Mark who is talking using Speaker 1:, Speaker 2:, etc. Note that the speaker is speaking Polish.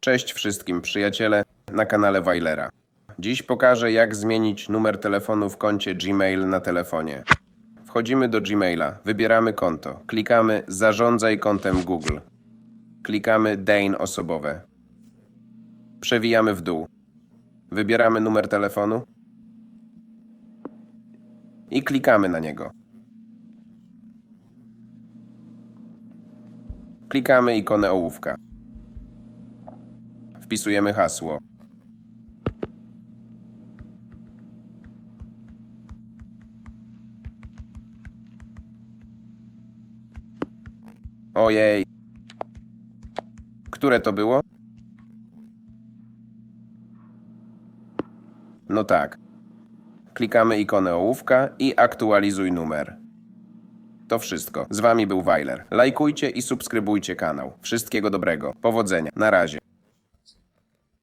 Speaker 1: Cześć wszystkim przyjaciele na kanale Wailera. Dziś pokażę jak zmienić numer telefonu w koncie Gmail na telefonie. Wchodzimy do Gmaila, wybieramy konto, klikamy Zarządzaj kontem Google. Klikamy Dane osobowe. Przewijamy w dół. Wybieramy numer telefonu i klikamy na niego. Klikamy ikonę ołówka. Wpisujemy hasło. Ojej. Które to było? No tak. Klikamy ikonę ołówka i aktualizuj numer. To wszystko. Z wami był Weiler. Lajkujcie i subskrybujcie kanał. Wszystkiego dobrego. Powodzenia. Na razie.